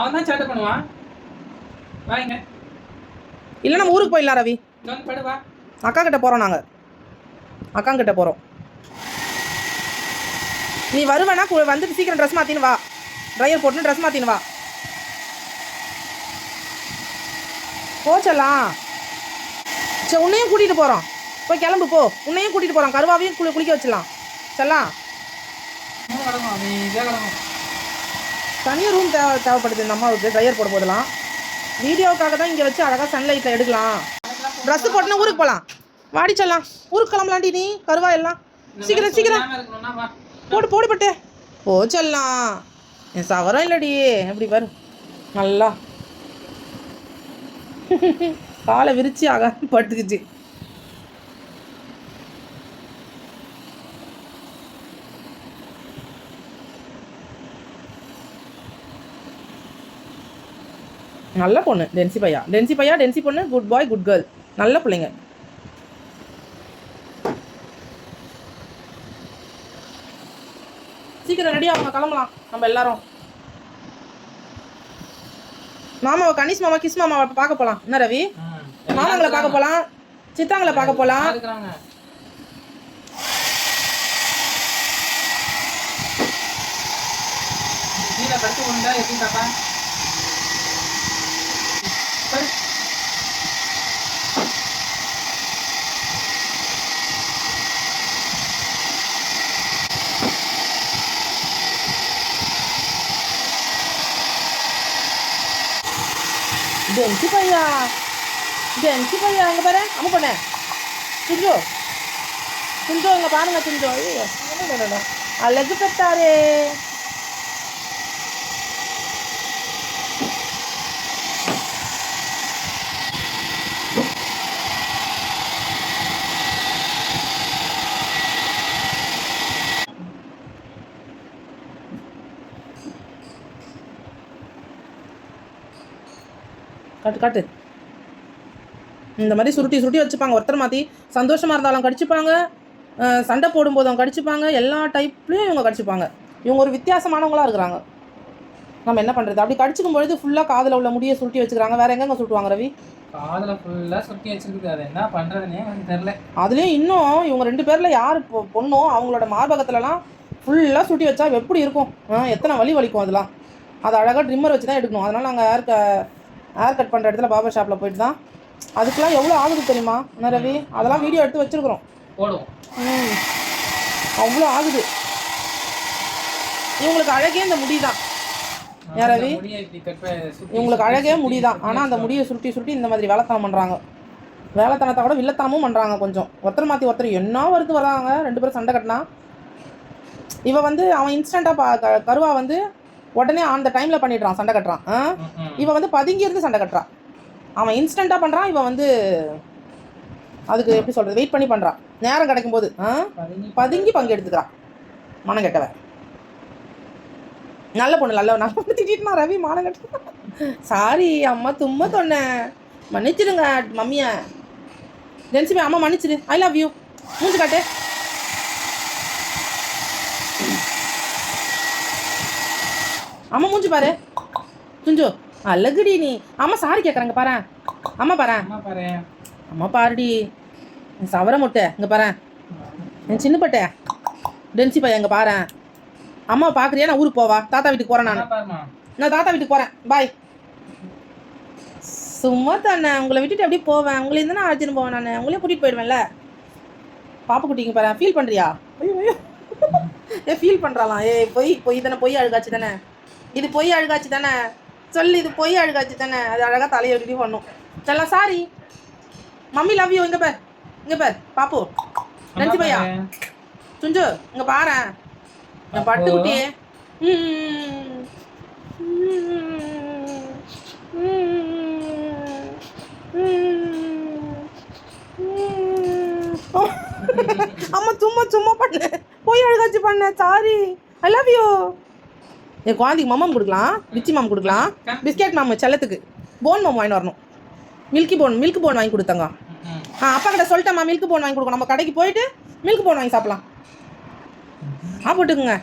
அவன் தான் சேட்டை பண்ணுவான். வாங்க. இல்லை நம்ம ஊருக்கு போயிடலாம் ரவி. இங்க வந்து படு வா அக்கா கிட்ட போகிறோம் நாங்கள் அக்கா கிட்ட போகிறோம் நீ வருவேனா? வந்துட்டு சீக்கிரம் ட்ரெஸ் மாற்றின்னு வா. ட்ரையர் போட்டுன்னு ட்ரெஸ் மாற்றின்னு வா. போச்சலாம் சரி உன்னையும் கூட்டிகிட்டு போகிறோம் போய் கிளம்பு போ. உன்னையும் கூட்டிகிட்டு போகிறோம் கருவாவையும் குளி குளிக்க வச்சிடலாம். செல்லாம் மூணு கிடக்கும் அமைதியாக கிடக்கும் தனியாக ரூம் தேவை தேவைப்படுது. இந்த அம்மாவுக்கு ட்ரையர் போட போதெல்லாம். வீடியோவுக்காக தான் இங்கே வச்சு அழகாக சன்லைட்டில் எடுக்கலாம். ட்ரெஸ்ஸு போட்டுன்னு ஊருக்கு போகலாம் வாடி செல்லாம் ஊருக்கு கிளம்பலாண்டி நீ. கருவா எல்லாம். சீக்கிரம் சீக்கிரம். வா. போடு போடு பட்டு. போ செல்லாம் என் சவரம் இல்லடி. எப்படி பாரு நல்லா. காலை விரிச்சு ஆக பட்டுக்குச்சு. நல்ல பொண்ணு டென்சி பையா. டென்சி பையா டென்சி பொண்ணு குட் பாய் குட் கேர்ள் நல்ல பிள்ளைங்க. சீக்கிரம் ரெடி ஆகுங்க கிளம்பலாம். நம்ம எல்லாரும். மாமாவை கனிஷ் மாமா கிஸ் மாமாவை பார்க்க போலாம். என்ன ரவி. மாமாங்களை பார்க்க போலாம். சித்தாங்களை பார்க்க கீழே படுத்து கொண்டா எப்படி பாப்பா? டென்சி பையா டென்சி பையா அங்கே பாரு அம்மா பண்ண சுஞ்சோ சுஞ்சோ இங்கே பாருங்க சுஞ்சோ ஐயோ. அழகு காட்டு காட்டு. இந்த மாதிரி சுருட்டி சுருட்டி வச்சுப்பாங்க. ஒருத்தர் மாற்றி சந்தோஷமாக இருந்தாலும் கடிச்சுப்பாங்க. சண்டை போடும்போதும் கடிச்சுப்பாங்க. எல்லா டைப்லேயும் இவங்க கடிச்சுப்பாங்க. இவங்க ஒரு வித்தியாசமானவங்களா இருக்கிறாங்க. நம்ம என்ன பண்ணுறது அப்படி கடிச்சிக்கும் பொழுது ஃபுல்லாக காதில் உள்ள முடியை சுருட்டி வச்சுக்கிறாங்க. வேற எங்கெங்க சுட்டுவாங்க ரவி? காதுல ஃபுல்லா சுத்தி வச்சிருக்குது. அது என்ன பண்றதுன்னே எனக்கு தெரியல. அதுலேயும் இன்னும் இவங்க ரெண்டு பேரில் யார் பொ- பொண்ணோ அவங்களோட மார்பகத்துலலாம் ஃபுல்லாக சுட்டி வச்சா எப்படி இருக்கும்? எத்தனை வலி வலிக்கும் அதெல்லாம்? அது அழகாக ட்ரிம்மர் வச்சு தான் எடுக்கணும். அதனால் நாங்கள் ஹேர் க ஹேர் கட் பண்ணுற இடத்துல பாபர் ஷாப்பில் போயிட்டு தான். அதுக்கெலாம் எவ்வளோ ஆகுது தெரியுமா என்ன ரவி அதெல்லாம் வீடியோ எடுத்து வச்சுருக்குறோம். ம். அவ்வளோ ஆகுது. இவங்களுக்கு அழகே இந்த முடி தான். ரவி? சுத்தி, இவங்களுக்கு அழகே முடிதான் சுத்தி ஆனால் அந்த. முடியை சுருட்டி சுருட்டி இந்த மாதிரி வேலைத்தனம் பண்ணுறாங்க வேலைத்தனத்தை கூட வில்லத்தனமும் பண்ணுறாங்க கொஞ்சம். ஒருத்தர் மாற்றி ஒருத்தர் என்ன வருது வராங்க. ரெண்டு பேரும் சண்டை கட்டினா. இவ வந்து அவன் இன்ஸ்டண்ட்டாக பா கருவா வந்து உடனே அந்த டைமில் பண்ணிடுறான் சண்டை கட்டுறான். ஆ? ம், ம். இவ வந்து பதுங்கி இருந்து சண்டை கட்டுறான். அவன் இன்ஸ்டண்ட்டாக பண்ணுறான் இவன் வந்து அதுக்கு எப்படி சொல்கிறது வெயிட் பண்ணி பண்ணுறான் நேரம் கிடைக்கும் போது ஆ? பதுங்கி பங்கு எடுத்துக்கிறான். மனம் கெட்டவன். நல்ல பொண்ணு நல்ல நல்ல பொண்ணு ரவி மானம் கட்ட சாரி அம்மா தும்மா சொன்னேன் மன்னிச்சிடுங்க மம்மிய. ஜென்சிபி அம்மா மன்னிச்சிடு. ஐ லவ் யூ மூஞ்சி காட்டு. அம்மா மூஞ்சி பாரு. துஞ்சு. அழகுடி நீ. அம்மா சாரி கேட்குறாங்க பாரு. அம்மா பாரு. அம்மா பாரு. அம்மா பாருடி. சவர முட்டை இங்கே பாரு. என் சின்ன பட்டை. டென்சி பையன் இங்கே பாரு. அம்மா பார்க்குறியா நான் ஊருக்கு போவா. தாத்தா வீட்டுக்கு போகிறேன் நான். நான் தாத்தா வீட்டுக்கு போகிறேன் பாய் சும்மா தானே. உங்களை விட்டுட்டு அப்படியே போவேன். உங்களை இருந்தா நான் அழைச்சிட்டு போவேன் நான். உங்களையும் கூட்டிகிட்டு போயிடுவேன்ல. பாப்பு குட்டிங்க பாரு. ஃபீல் பண்ணுறியா ஐயோ ஏ ஃபீல் பண்ணுறாலாம் ஏ பொய் பொய் தானே. பொய் அழுகாச்சு தானே. இது பொய் அழுகாச்சு தானே? சொல்லு இது பொய் அழுகாச்சு தானே? அது அழகாக தலையை விட்டுட்டு பண்ணும் செல்லாம் சாரி மம்மி லவ் யூ இங்கே பார். இங்கே பார். பாப்பு. நன்றி பையா. சுஞ்சு இங்கே பாரு. என் பட்டுக்குட்டி ம். அம்மா சும்மா சும்மா பண்ணு. போய் அழுகாச்சு பண்ண. சாரி ஐ லவ் யூ என் குழந்தைக்கு மம்மம் கொடுக்கலாம் பிச்சி மாம் கொடுக்கலாம் பிஸ்கெட் மாம் செல்லத்துக்கு. போன் மாம் வாங்கிட்டு வரணும். மில்கி போன் மில்க் போன் வாங்கி கொடுத்தாங்க. ஆ அப்பா கிட்ட சொல்லிட்டேம்மா மில்க் போன் வாங்கி கொடுக்கணும். நம்ம கடைக்கு போயிட்டு மில்க் போன் வாங்கி சாப்பிடலாம். ஆ போட்டுக்குங்க.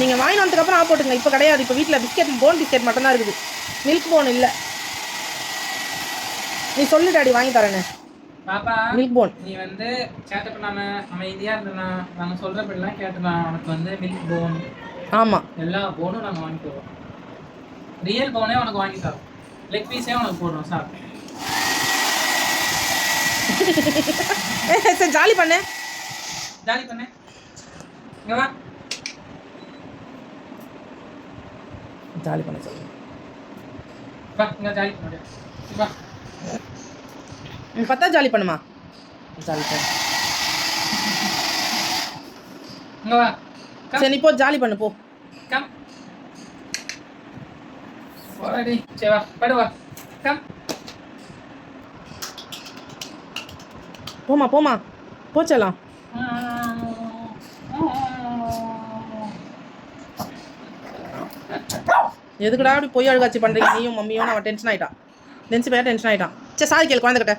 நீங்கள் வாங்கி வந்ததுக்கப்புறம் ஆஃப் போட்டுங்க இப்போ கிடையாது. இப்போ வீட்டில் பிஸ்கெட் போன் பிஸ்கெட் மட்டும்தான் இருக்குது. மில்க் போன் இல்லை. நீ சொல்லு டாடி வாங்கி தரேன்னு. பாப்பா மில்க் போன். நீ வந்து சேட்டை பண்ணாம அமைதியா இருந்தனா? நாங்க சொல்றபடிலாம் கேட்டுனா உனக்கு வந்து மில்க் போன் ஆமாம் எல்லா போனும் நாங்க வாங்கி ரியல் போனே உனக்கு வாங்கி தரோம். லெக் பீஸே உனக்கு போடுறோம் ஏ சரி ஜாலி பண்ணு. ஜாலி பண்ணு. இங்க வா. ஜாலி பண்ண சொல்லு வா இங்க ஜாலி பண்ணு. வா. பத்தா ஜாலி பண்ணுமா? ஜாலி பண்ணு. இங்க வா. சரி நீ போ ஜாலி பண்ணு போ. கம் போடாடி சரி வா படு வா கம் போமா போமா போச்சலாம் எதுக்குடா அப்படி பொய் அழுகாச்சி பண்ணுறீங்க நீயும் மம்மியும் அவன் டென்ஷன் ஆயிட்டான் டென்ஷன் பையன் டென்ஷன் ஆயிட்டான் சரி சாரி கேளு குழந்தைகிட்ட.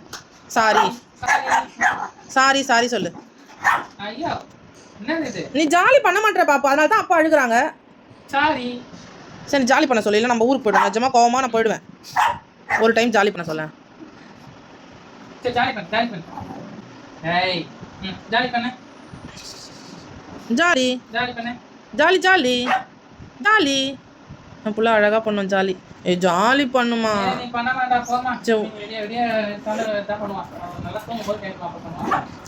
சாரி சாரி சாரி சொல்லு. நீ ஜாலி பண்ண மாட்டேற பாப்பா. அதனால தான் அப்பா அழுகுறாங்க. சாரி. சரி ஜாலி பண்ண சொல்லு. இல்லை நம்ம ஊருக்கு போயிடுவோம். நிஜமாக கோவமா நான் போயிடுவேன். ஒரு டைம் ஜாலி பண்ண சொல்லேன். சரி ஜாலி பண்ணு ஜாலி பண்ணு. ஏய் ஜாலி பண்ணு. ஜாலி. ஜாலி பண்ணு. Jolly jolly. ஜாலி. என் புள்ள அழகாக பண்ணும் ஜாலி. ஏய் ஜாலி பண்ணுமா?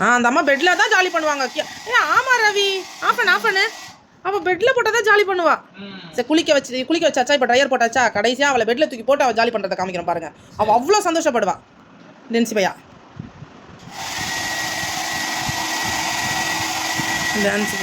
ஆ அந்த அம்மா பெட்டில் தான் ஜாலி பண்ணுவாங்க. ஏ ஆமாம் ரவி. ஆஃப் பண்ணு ஆஃப் பண்ணு அவள் பெட்டில் போட்டால் தான் ஜாலி பண்ணுவா சரி குளிக்க வச்சு குளிக்க வச்சாச்சா இப்போ ட்ரையர் போட்டாச்சா? கடைசியாக அவளை பெட்டில் தூக்கி போட்டு அவள் ஜாலி பண்ணுறதை காமிக்கிறேன் பாருங்க. அவள் அவ்வளோ சந்தோஷப்படுவா. டென்சி பையா. டான்ஸ்